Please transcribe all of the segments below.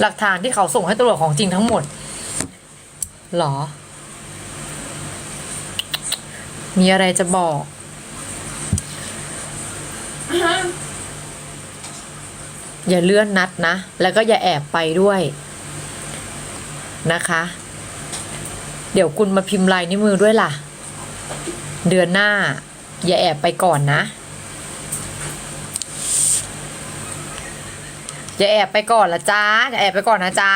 หลักฐานที่เขาส่งให้ตำรวจของจริงทั้งหมดหรอ มีอะไรจะบอก อย่าเลื่อนนัดนะ แล้วก็อย่าแอบไปด้วยนะคะ เดี๋ยวคุณมาพิมพ์ลายนิ้วมือด้วยล่ะ เดือนหน้า อย่าแอบไปก่อนนะ อย่าแอบไปก่อนละจ้าอย่าแอบไปก่อนนะจ้า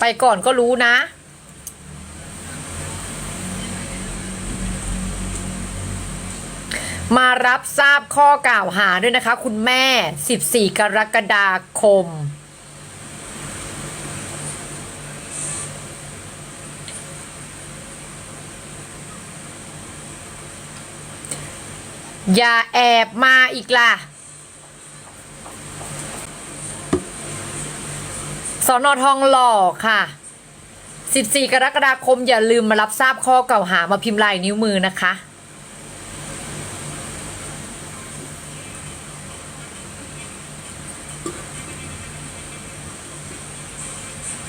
ไปก่อนก็รู้นะ มารับทราบข้อกล่าวหาด้วยนะคะ คุณแม่ 14 กรกฎาคม อย่าแอบมาอีกล่ะ สอนอทองหล่อค่ะ 14 กรกฎาคมอย่าลืมมารับทราบข้อเก่าหามาพิมพ์ลายนิ้วมือนะคะ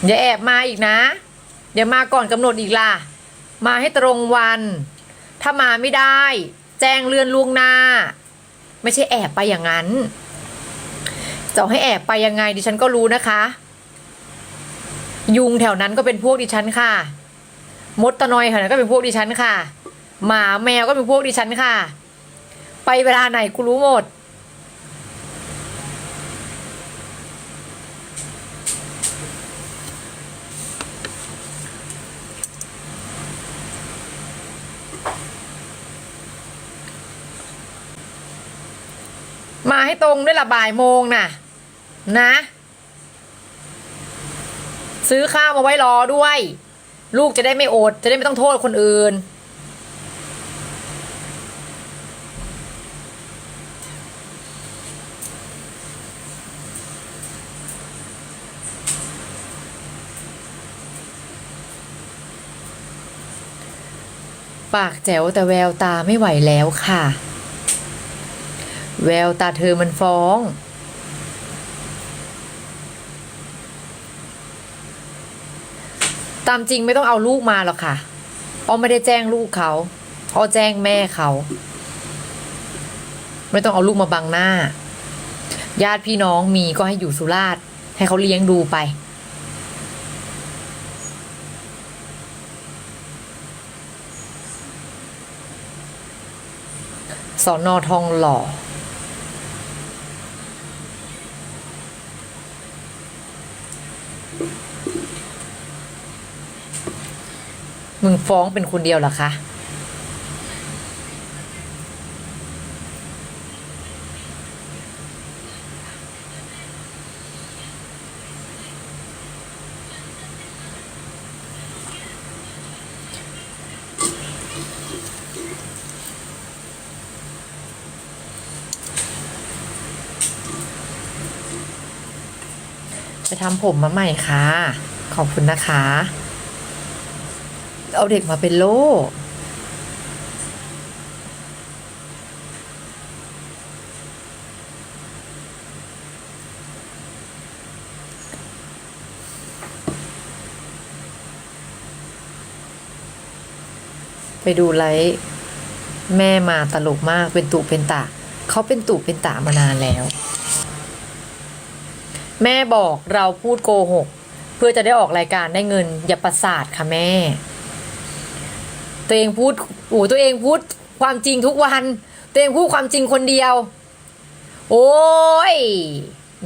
อย่าแอบมาอีกนะเดี๋ยวมาก่อนกำหนดอีกล่ะ มาให้ตรงวัน ถ้ามาไม่ได้ แจ้งเลื่อนล่วงหน้า ไม่ใช่แอบไปอย่างนั้นจะให้แอบไปยังไงดิฉันก็รู้นะคะ ยุงแถวนั้นก็เป็นพวกดิฉันค่ะ มดตะนอยแถวนั้นก็เป็นพวกดิฉันค่ะ หมาแมวก็เป็นพวกดิฉันค่ะ ไปเวลาไหนกูรู้หมด ตรงด้วยละบ่ายโมงน่ะ นะ ซื้อข้าวมาไว้รอด้วย ลูกจะได้ไม่อด จะได้ไม่ต้องโทษคนอื่น ปากแจ๋วแต่แววตาไม่ไหวแล้วค่ะ แววตาเธอมันฟ้อง ตามจริงไม่ต้องเอาลูกมาหรอกค่ะอ้อไม่ได้แจ้งลูกเขาอ้อแจ้งแม่เขา ไม่ต้องเอาลูกมาบังหน้า ญาติพี่น้องมีก็ให้อยู่สุราษฎร์ให้เขาเลี้ยงดูไปสอนอทองหล่อ มึงฟ้องเป็นคนเดียวเหรอคะไปทำผมมาใหม่ค่ะ ขอบคุณนะคะ เอาเด็กมาเป็นโล่ไปดูไลฟ์แม่มาตลกมากเป็นตุเป็นตะเขาเป็นตุเป็นตะมานานแล้ว แม่บอกเราพูดโกหก เพื่อจะได้ออกรายการได้เงิน อย่าประสาทค่ะแม่ ตัวเองพูดโอ้ตัวเองพูดความจริงทุกวัน ตัวเองพูดความจริงคนเดียว โอ้ย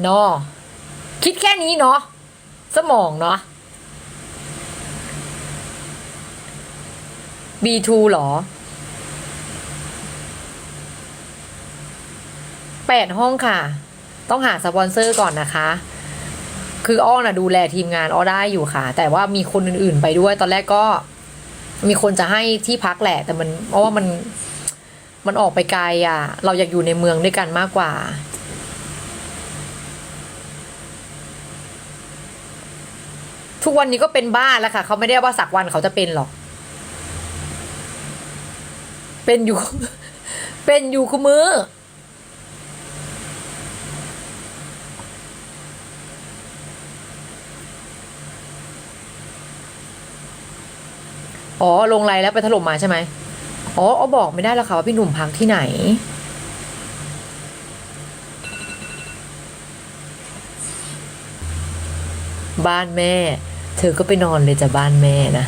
เนาะคิดแค่นี้เนาะสมองเนาะ B2 เหรอแปดห้องค่ะ ต้องหาสปอนเซอร์ก่อนนะคะ คืออ้อน่ะดูแลทีมงานอ้อได้อยู่ค่ะ แต่ว่ามีคนอื่นๆไปด้วย ตอนแรกก็ มีคนจะให้ที่พักแหละ แต่มันเพราะว่ามันมันออกไปไกลอะ เราอยากอยู่ในเมืองด้วยกันมากกว่า ทุกวันนี้ก็เป็นบ้าแล้วค่ะ เขาไม่ได้ว่าสักวันเขาจะเป็นหรอก เป็นอยู่ เป็นอยู่คุมือ อ๋อลงไลน์แล้วไปถล่มมาใช่ไหมอ๋อเอาบอกไม่ได้แล้วค่ะว่าพี่หนุ่มพักที่ไหน บ้านแม่ เธอก็ไปนอนเลยจ้ะบ้านแม่นะ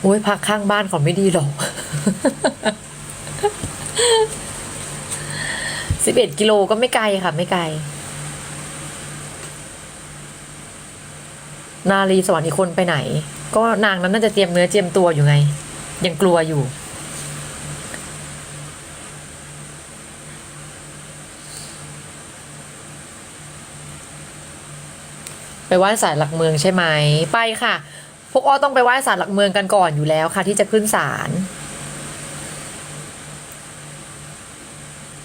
โอ้ยพักข้างบ้านก่อนไม่ดีหรอก สิบเอ็ดกิโลก็ไม่ไกลค่ะ ไม่ไกล นาลีสวรรค์อีกคนไปไหน ก็นางนั้นน่าจะเตรียมเนื้อเตรียมตัวอยู่ไง ยังกลัวอยู่ไปไหว้ศาลหลักเมืองใช่ไหม ไปค่ะ พวกอ้อต้องไปไหว้ศาลหลักเมืองกันก่อนอยู่แล้วค่ะ ที่จะขึ้นศาล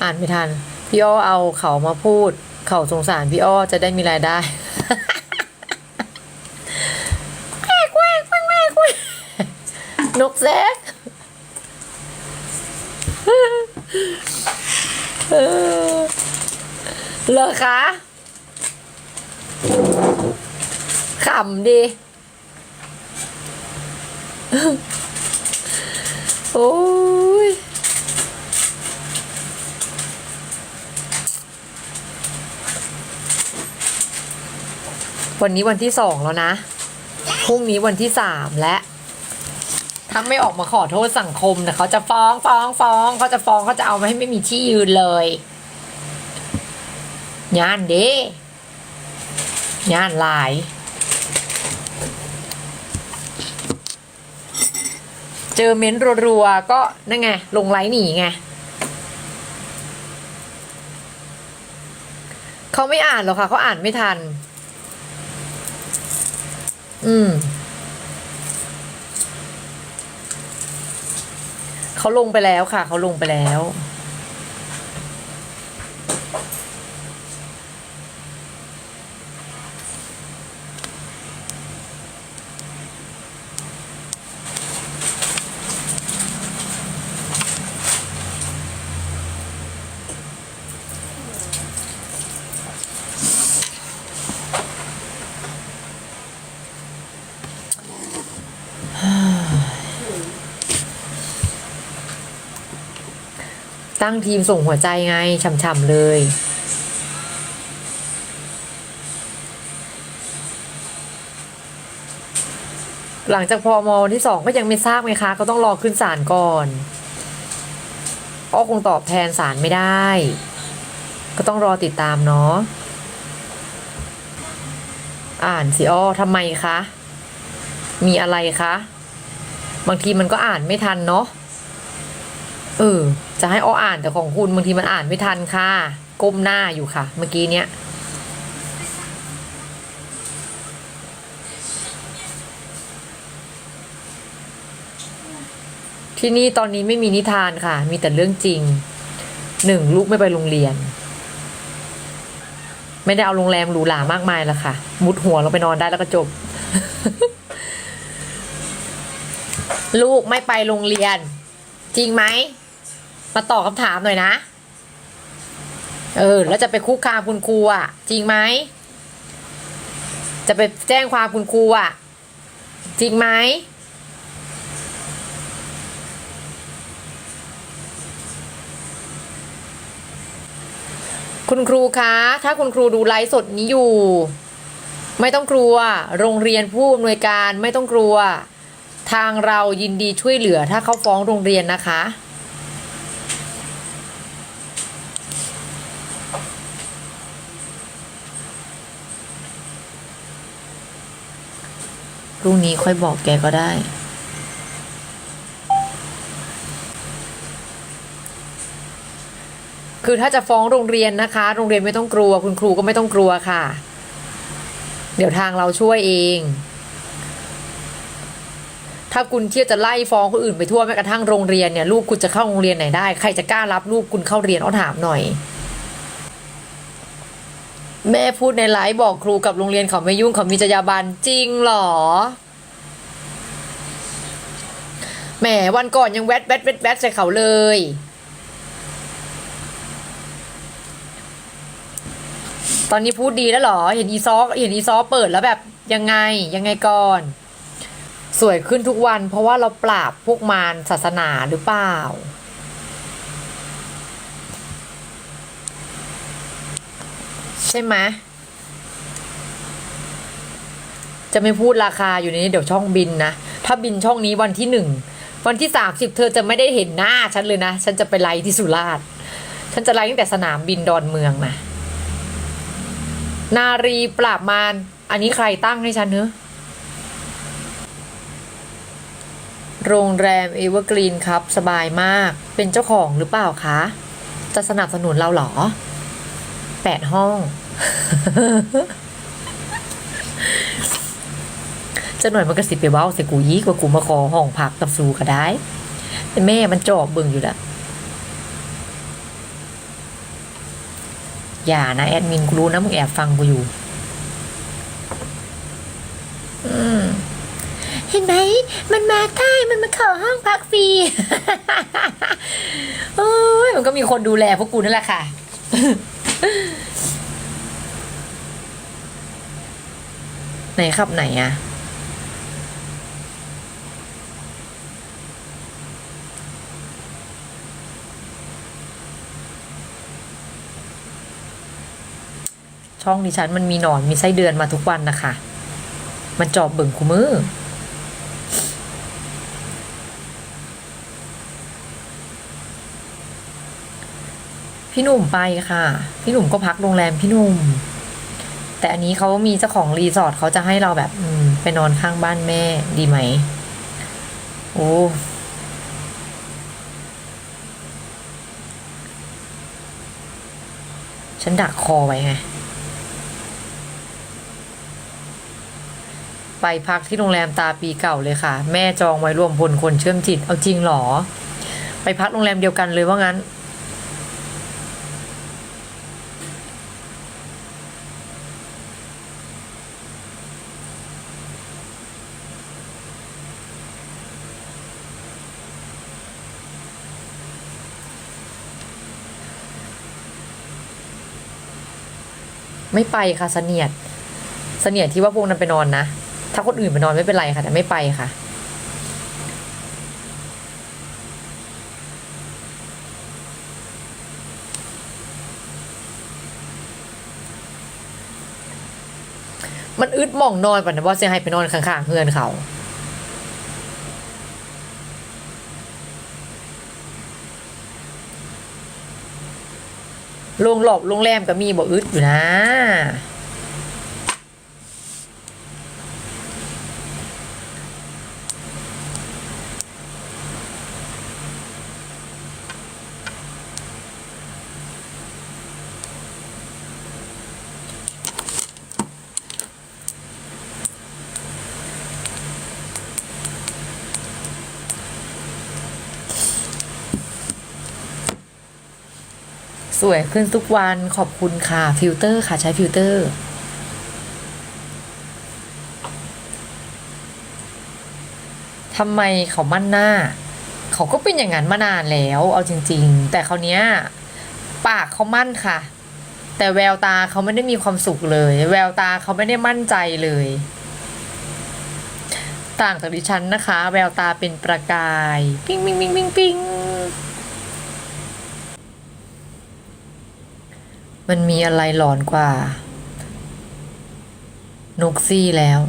อ่านไม่ทัน พี่อ้อเอาเขามาพูด เขาสงสารพี่อ้อจะได้มีรายได้แควกแควกแควกแควกแควกนกแซกเออคะขำดิโอ้ย วันนี้วันที่สองแล้วนะ พรุ่งนี้วันที่สามและถ้าไม่ออกมาขอโทษสังคมนะเขาจะฟ้องฟ้องฟ้องเขาจะฟ้องเขาจะเอามาให้ไม่มีที่ยืนเลยงานเด้งานหลายเจอเม้นต์รัวๆก็นั่นไง ลงไลน์หนีไงเขาไม่อ่านหรอกค่ะเขาอ่านไม่ทัน อืมเขาลงไปแล้วค่ะ เขาลงไปแล้ว ตั้งทีมส่งหัวใจไงช่ำๆเลย หลังจากพอมวันที่สองก็ยังไม่ทราบไงคะ ก็ต้องรอขึ้นศาลก่อนอ้อคงตอบแทนศาลไม่ได้ ก็ต้องรอติดตามเนาะอ่านสิอ้อทำไมคะ มีอะไรคะ บางทีมันก็อ่านไม่ทันเนาะ เออ จะให้อ้ออ่านแต่ของคุณบางทีมันอ่านไม่ทันค่ะ ก้มหน้าอยู่ค่ะ เมื่อกี้เนี้ยที่นี่ตอนนี้ไม่มีนิทานค่ะ มีแต่เรื่องจริงหนึ่งลูกไม่ไปโรงเรียน ไม่ได้เอาโรงแรมหรูหรามากมายแล้วค่ะ มุดหัวลงไปนอนได้แล้วก็จบ ลูกไม่ไปโรงเรียน จริงไหม มาตอบคำถามหน่อยนะ เออ แล้วจะไปคุกคามคุณครูอะ จริงไหม จะไปแจ้งความคุณครูอะ จริงไหมคุณครูคะ ถ้าคุณครูดูไลฟ์สดนี้อยู่ ไม่ต้องกลัว โรงเรียนผู้อำนวยการไม่ต้องกลัว ทางเรายินดีช่วยเหลือถ้าเขาฟ้องโรงเรียนนะคะ รุ่งนี้ค่อยบอกแกก็ได้ คือถ้าจะฟ้องโรงเรียนนะคะ โรงเรียนไม่ต้องกลัว คุณครูก็ไม่ต้องกลัวค่ะ เดี๋ยวทางเราช่วยเอง ถ้าคุณเที่ยวจะไล่ฟ้องคนอื่นไปทั่วแม้กระทั่งโรงเรียนเนี่ยลูกคุณจะเข้าโรงเรียนไหนได้ ใครจะกล้ารับลูกคุณเข้าเรียนเอาถามหน่อย แม่พูดในไลฟ์บอกครูกับโรงเรียนเขาไม่ยุ่งเขามีจรรยาบรรณจริงเหรอแหมวันก่อนยังแวดแวดแวดแวดใส่เขาเลย ตอนนี้พูดดีแล้วหรอ เห็นอีซอเห็นอีซอเปิดแล้วแบบยังไงยังไงก่อน สวยขึ้นทุกวัน เพราะว่าเราปราบพวกมารศาสนาหรือเปล่า ใช่ไหมจะไม่พูดราคาอยู่ในนี้เดี๋ยวช่องบินนะ ถ้าบินช่องนี้วันที่หนึ่ง วันที่สามสิบเธอจะไม่ได้เห็นหน้าฉันเลยนะ ฉันจะไปไลฟ์ที่สุราษฎร์ฉันจะไลฟ์ตั้งแต่สนามบินดอนเมืองนะ นารีปราบมารอันนี้ใครตั้งให้ฉันเนอะโรงแรมเอเวอร์กรีนครับ สบายมากเป็นเจ้าของหรือเปล่าคะ จะสนับสนุนเราเหรอ แปดห้อง จะหน่อยมันกระสิบไปเว้าใส่กูยีกว่ากูมาขอห้องพักกับซูก็ได้แต่แม่มันจอบเบิ่งอยู่แล้วอย่านะแอดมินกูรู้นะมึงแอบฟังกูอยู่อืมเห็นไหม มันมาใกล้มันมาขอห้องพักฟรีโอ้ยมันก็มีคนดูแลพวกกูนั่นแหละค่ะ ไหนครับไหนอะช่องดิฉันมันมีหนอนมีไส้เดือนมาทุกวันนะคะ มันจอบเบิ่งคูมือ พี่หนุ่มไปค่ะ พี่หนุ่มก็พักโรงแรมพี่หนุ่ม แต่อันนี้เขามีเจ้าของรีสอร์ทเขาจะให้เราแบบ อืม ไปนอนข้างบ้านแม่ดีไหมโอ้ฉันดักคอไว้ไง ไปพักที่โรงแรมตาปีเก่าเลยค่ะ แม่จองไว้รวมพลคนเชื่อมจิต เอาจริงหรอ ไปพักโรงแรมเดียวกันเลยว่างั้น ไม่ไปค่ะเสนียดเสนียดที่ว่าพวกนั้นไปนอนนะถ้าคนอื่นไปนอนไม่เป็นไรค่ะ แต่ไม่ไปค่ะมันอึดหมองนอนป่ะนะว่าจะให้ไปนอนข้างๆเพื่อนเขา โรงหลบโรงแรมก็มีบ่อึดอยู่นะ สวยขึ้นทุกวันขอบคุณค่ะ ฟิลเตอร์ค่ะใช้ฟิลเตอร์ทำไมเขามั่นหน้า เขาก็เป็นอย่างนั้นมานานแล้ว เอาจริง ๆ แต่เขาวเนี้ยปากเขามั่นค่ะ แต่แววตาเขาไม่ได้มีความสุขเลย แววตาเขาไม่ได้มั่นใจเลย ต่างจากดิฉันนะคะ แววตาเป็นประกาย ปิ้งปิ้งปิ้งปิ้งปิ้ง มันมีอะไรหลอนกว่า นกซี่แล้ว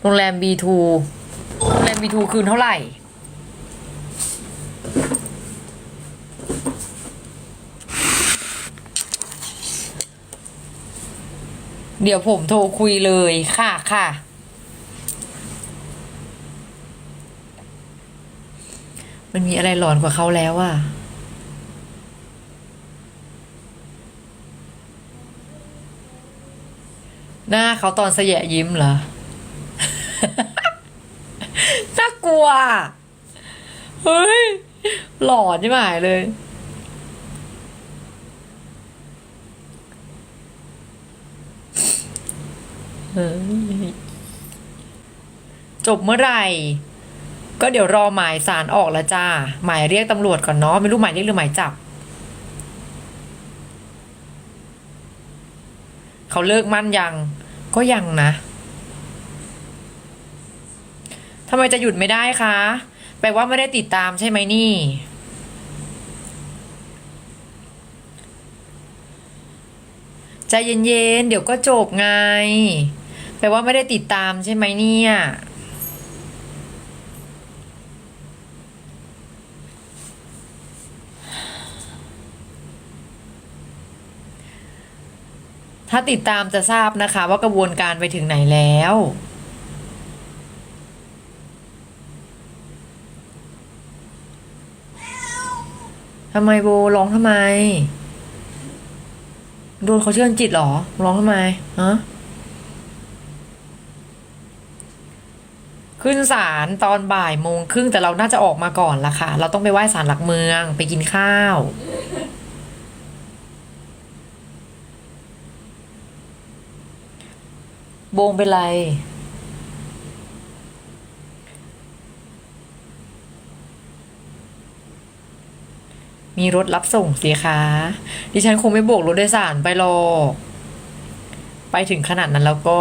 โรงแรม B2 โรงแรม B2 คืนเท่าไหร่ เดี๋ยวผมโทรคุยเลยค่ะค่ะมันมีอะไรหลอนกว่าเขาแล้วอะ หน้าเขาตอนเสยยิ้มเหรอ น่ากลัว เฮ้ย หลอนใช่ไหมเลย จบเมื่อไหร่ ก็เดี๋ยวรอหมายสารออกละจ้า หมายเรียกตำรวจก่อนเนาะ ไม่รู้หมายเรียกหรือหมายจับเขาเลิกมั่นยัง ก็ยังนะทำไมจะหยุดไม่ได้คะ แปลว่าไม่ได้ติดตามใช่ไหมนี่ ใจเย็นๆ เดี๋ยวก็จบไง แปลว่าไม่ได้ติดตามใช่ไหมเนี่ย ถ้าติดตามจะทราบนะคะว่ากระบวนการไปถึงไหนแล้วทำไมโบร้องทำไม โดนเขาเชื่อจิตหรอ ร้องทำไมฮะขึ้นศาลตอนบ่ายโมงครึ่งแต่เราน่าจะออกมาก่อนละค่ะ เราต้องไปไหว้ศาลหลักเมืองไปกินข้าว โบงเป็นไร มีรถรับส่งสิคะดิฉันคงไม่โบกรถโดยสารไปหรอก ไปถึงขนาดนั้นแล้วก็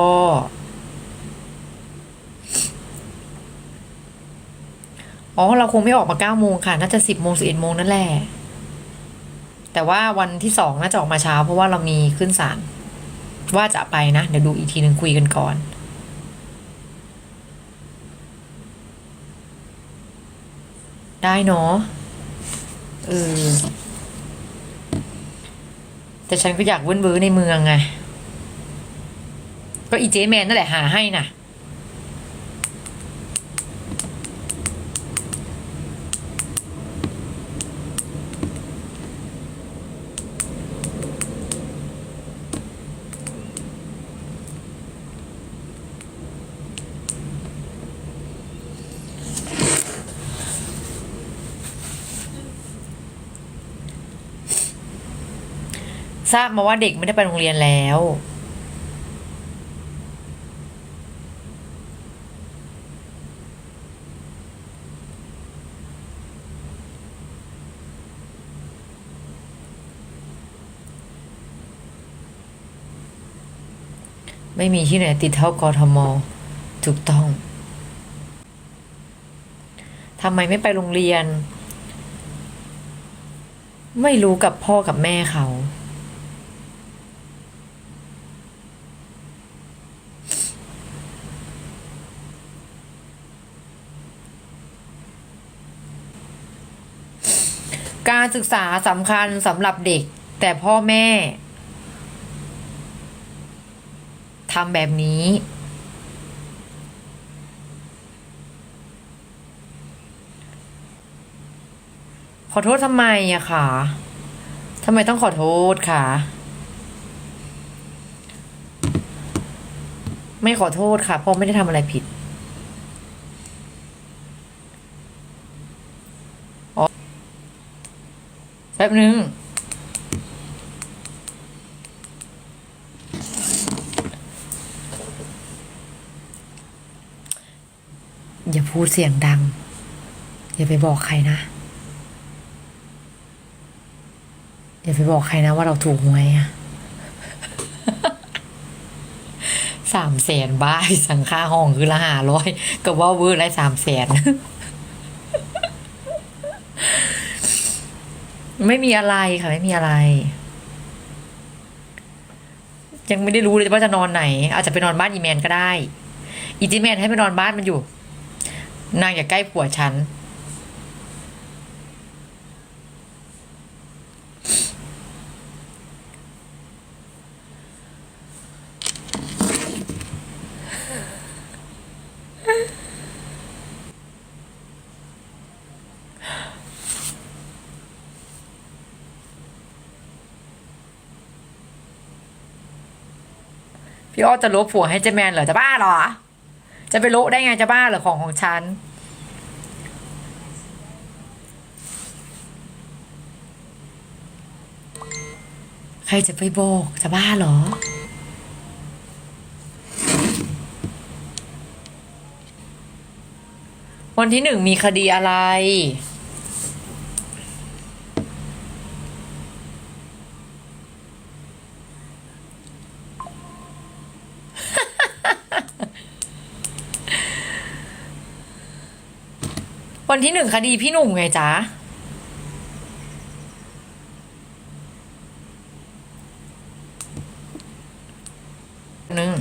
อ๋อ เราคงไม่ออกมาเก้าโมงค่ะ น่าจะสิบโมงสิบเอ็ดโมงนั่นแหละ แต่ว่าวันที่สองน่าจะออกมาเช้า เพราะว่าเรามีขึ้นศาล ว่าจะไปนะ เดี๋ยวดูอีกทีหนึ่งคุยกันก่อนได้เนาะเออแต่ฉันก็อยากเว้นเว้อในเมืองไง ก็อีเจแมนนั่นแหละหาให้น่ะ ทราบมาว่าเด็กไม่ได้ไปโรงเรียนแล้ว ไม่มีที่ไหนติดเท่ากทม ถูกต้องทำไมไม่ไปโรงเรียน ไม่รู้กับพ่อกับแม่เขา การศึกษาสำคัญสำหรับเด็ก แต่พ่อแม่ทำแบบนี้ ขอโทษทำไมอะค่ะทำไมต้องขอโทษค่ะไม่ขอโทษค่ะเพราะไม่ได้ทำอะไรผิด แป๊บนึง อย่าพูดเสียงดัง อย่าไปบอกใครนะ อย่าไปบอกใครนะว่าเราถูกหวยอะสามแสนบ้าสังค่าห้องคือละห้าร้อยก็ว่าเวอร์ไรสามแสน ไม่มีอะไรค่ะไม่มีอะไร ยังไม่ได้รู้เลยว่าจะนอนไหน อาจจะไปนอนบ้านอีแมนก็ได้ อีจีแมนให้ไปนอนบ้านมันอยู่ นางอย่าใกล้ผัวฉัน พี่อ้อจะลบผัวให้เจแมนเหรอจะบ้าเหรอ จะไปลบได้ไงจะบ้าเหรอของของฉันใครจะไปโบกจะบ้าเหรอ วันที่หนึ่งมีคดีอะไร วันที่หนึ่งคดีพี่หนุ่มไงจ๊ะหนึ่ง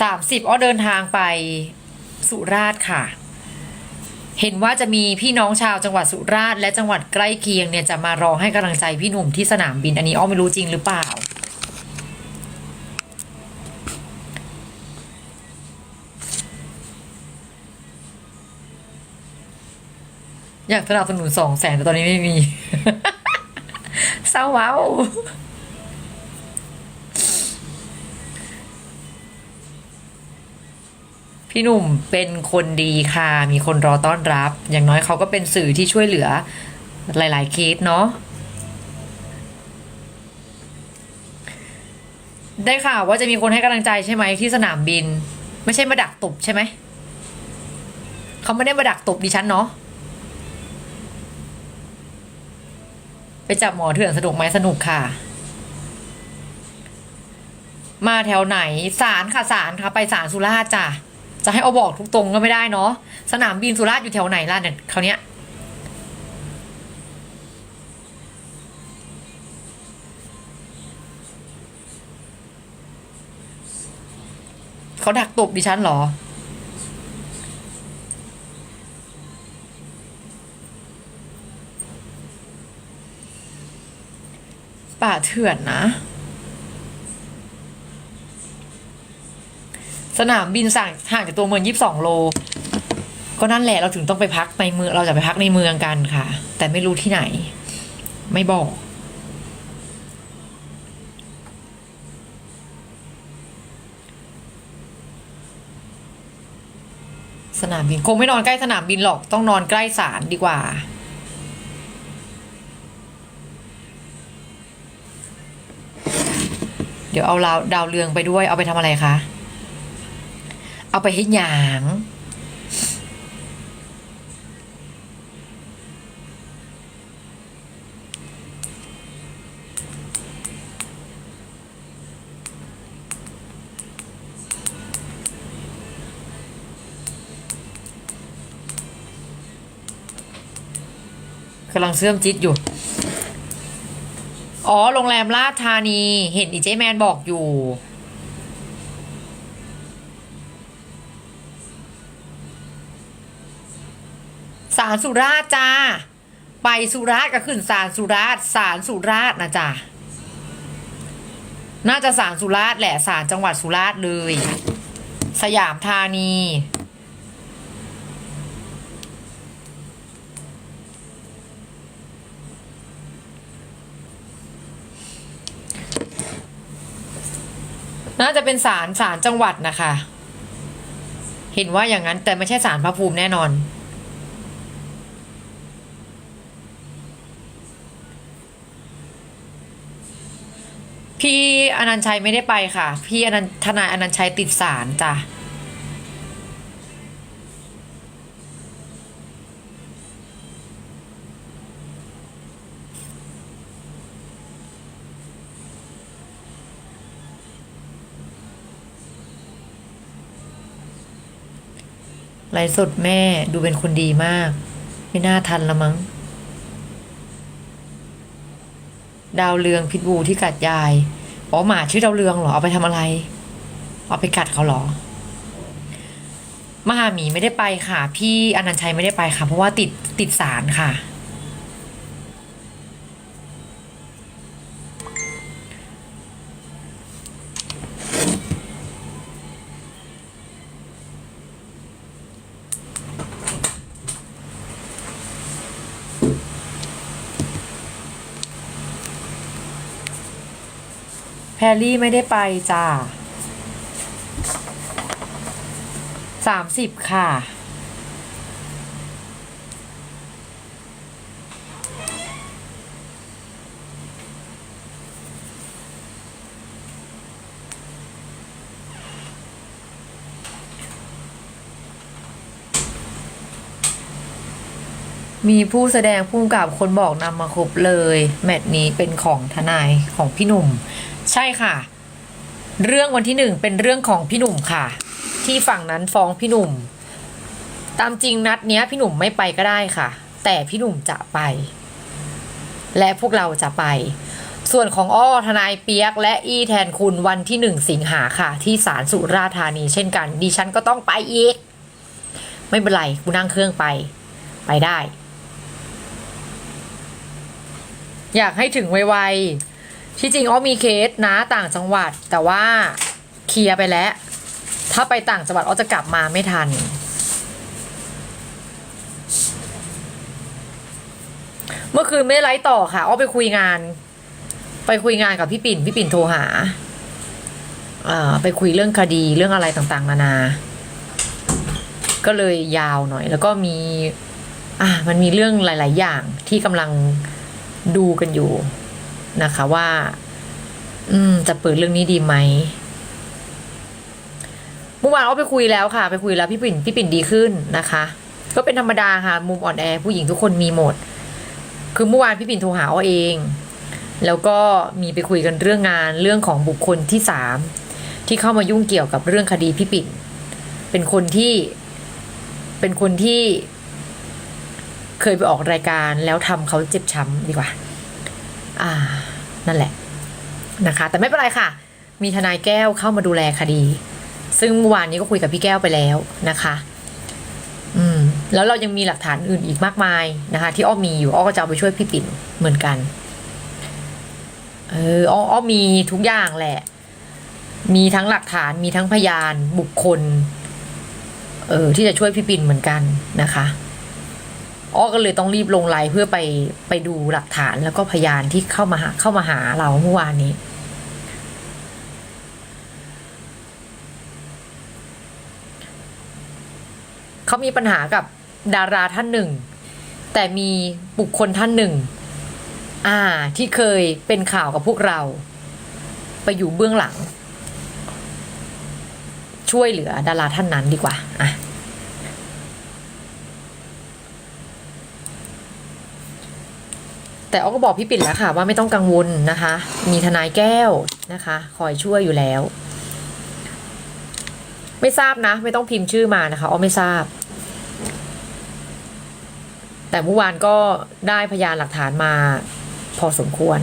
สามสิบอ้อเดินทางไปสุราษฎร์ค่ะ เห็นว่าจะมีพี่น้องชาวจังหวัดสุราษฎร์และจังหวัดใกล้เคียงเนี่ยจะมารอให้กำลังใจพี่หนุ่มที่สนามบินอันนี้อ้อไม่รู้จริงหรือเปล่า อยากสนับสนุนสองแสนแต่ตอนนี้ไม่มีเศร้าเว้าพี่หนุ่มเป็นคนดีค่ะ มีคนรอต้อนรับ อย่างน้อยเขาก็เป็นสื่อที่ช่วยเหลือหลาย ๆ เคสเนาะ ได้ข่าวว่าจะมีคนให้กำลังใจใช่ไหมที่สนามบิน ไม่ใช่มาดักตบใช่ไหม เขาไม่ได้มาดักตบดิฉันเนาะ ไปจับหมอเถื่อนสนุกไหมสนุกค่ะ มาแถวไหนสารค่ะสารค่ะ ไปสารสุราษฎร์จ้ะจะให้เอาบอกทุกตรงก็ไม่ได้เนาะสนามบินสุราษฎร์อยู่แถวไหนล่ะเนี่ยคราวเนี้ยเขาดักตบดิฉันเหรอ ป่าเถื่อนนะ สนามบินสั่งห่างจากตัวเมืองยี่สิบสองโล ก็นั่นแหละเราถึงต้องไปพักในเมืองเราจะไปพักในเมืองกันค่ะ แต่ไม่รู้ที่ไหน ไม่บอก สนามบินคงไม่นอนใกล้สนามบินหรอกต้องนอนใกล้ศาลดีกว่า เดี๋ยวเอาดาวดาวเรืองไปด้วย เอาไปทำอะไรคะ เอาไปให้หยาง กำลังเสื่อมจิตอยู่ อ๋อ โรงแรมลาดธานี เห็นอีเจแมนบอกอยู่ สารสุราษฎร์จ้า ไปสุราษฎร์ก็ขึ้นสารสุราษฎร์สารสุราษฎร์นะจ้าน่าจะสารสุราษฎร์แหละสารจังหวัดสุราษฎร์เลย สยามธานี น่าจะเป็นศาลศาลจังหวัดนะคะ เห็นว่าอย่างนั้นแต่ไม่ใช่ศาลพระภูมิแน่นอน พี่อนันชัยไม่ได้ไปค่ะ พี่อนันทนายอนันชัยติดศาลจ้ะ ไลฟ์สดแม่ดูเป็นคนดีมาก ไม่น่าทันละมั้ง ดาวเรืองพิษบูที่กัดยายอ๋อหมาชื่อดาวเรืองเหรอ เอาไปทำอะไร เอาไปกัดเขาเหรอ มหาหมีไม่ได้ไปค่ะ พี่อนันชัยไม่ได้ไปค่ะ เพราะว่าติดติดสารค่ะ แพรลี่ไม่ได้ไปจ้าสามสิบค่ะ มีผู้แสดงผู้กับคนบอกนำมาครบเลย แมทนี้เป็นของทนายของพี่หนุ่ม ใช่ค่ะ เรื่องวันที่หนึ่งเป็นเรื่องของพี่หนุ่มค่ะ ที่ฝั่งนั้นฟ้องพี่หนุ่ม ตามจริงนัดเนี้ยพี่หนุ่มไม่ไปก็ได้ค่ะ แต่พี่หนุ่มจะไป และพวกเราจะไป ส่วนของอ้อทนายเปียก และอี้แทนคุณวันที่หนึ่งสิงหาค่ะ ที่ศาลสุราษฎร์ธานีเช่นกัน ดิฉันก็ต้องไปอีก ไม่เป็นไรกูนั่งเครื่องไป ไปได้อยากให้ถึงไวๆ ที่จริงอ้อมีเคสนะต่างจังหวัด แต่ว่าเคลียร์ไปแล้ว ถ้าไปต่างจังหวัดอ้อจะกลับมาไม่ทัน เมื่อคืนไม่ได้ไลฟ์ต่อค่ะอ้อไปคุยงาน ไปคุยงานกับพี่ปิ่น พี่ปิ่นโทรหาอไปคุยเรื่องคดีเรื่องอะไรต่างๆนานา ก็เลยยาวหน่อย แล้วก็มี อ่ามันมีเรื่องหลาย ๆ อย่างที่กำลังดูกันอยู่ นะคะว่า อืม จะเปิดเรื่องนี้ดีไหมเมื่อวานอ้อไปคุยแล้วค่ะ ไปคุยแล้วพี่ปิ่นพี่ปิ่นดีขึ้นนะคะ ก็เป็นธรรมดาค่ะ มุมอ่อนแอผู้หญิงทุกคนมีหมด คือเมื่อวานพี่ปิ่นโทรหาอ้อเอง แล้วก็มีไปคุยกันเรื่องงานเรื่องของบุคคลที่สามที่เข้ามายุ่งเกี่ยวกับเรื่องคดีพี่ปิ่น เป็นคนที่เป็นคนที่เคยไปออกรายการแล้วทำเขาเจ็บช้ำดีกว่า อ่า นั่นแหละนะคะ แต่ไม่เป็นไรค่ะ มีทนายแก้วเข้ามาดูแลคดี ซึ่งเมื่อวานนี้ก็คุยกับพี่แก้วไปแล้วนะคะ อืม แล้วเรายังมีหลักฐานอื่นอีกมากมายนะคะ ที่อ้อมีอยู่อ้อก็จะเอาไปช่วยพี่ปิ่นเหมือนกัน เอออ้ออ้อมีทุกอย่างแหละ มีทั้งหลักฐานมีทั้งพยานบุคคล เออที่จะช่วยพี่ปิ่นเหมือนกันนะคะ อ้อก็เลยต้องรีบลงไลน์เพื่อไปไปดูหลักฐานแล้วก็พยานที่เข้ามาหาเข้ามาหาเราเมื่อวานนี้ เขามีปัญหากับดาราท่านหนึ่ง แต่มีบุคคลท่านหนึ่ง อ่าที่เคยเป็นข่าวกับพวกเรา ไปอยู่เบื้องหลัง ช่วยเหลือดาราท่านนั้นดีกว่าอะ แต่อ้อก็บอกพี่ปิ่นแล้วค่ะ ว่าไม่ต้องกังวลนะคะ มีทนายแก้วนะคะ คอยช่วยอยู่แล้ว ไม่ทราบนะ ไม่ต้องพิมพ์ชื่อมานะคะอ้อไม่ทราบ แต่เมื่อวานก็ได้พยานหลักฐานมา พอสมควร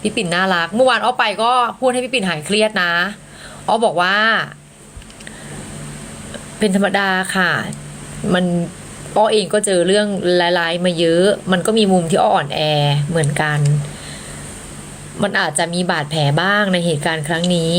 พี่ปิ่นน่ารัก เมื่อวานอ้อไปก็พูดให้พี่ปิ่นหายเครียดนะอ้อบอกว่า เป็นธรรมดาค่ะ มันอ้อเองก็เจอเรื่องร้ายๆมาเยอะ มันก็มีมุมที่อ้ออ่อนแอเหมือนกัน มันอาจจะมีบาดแผลบ้างในเหตุการณ์ครั้งนี้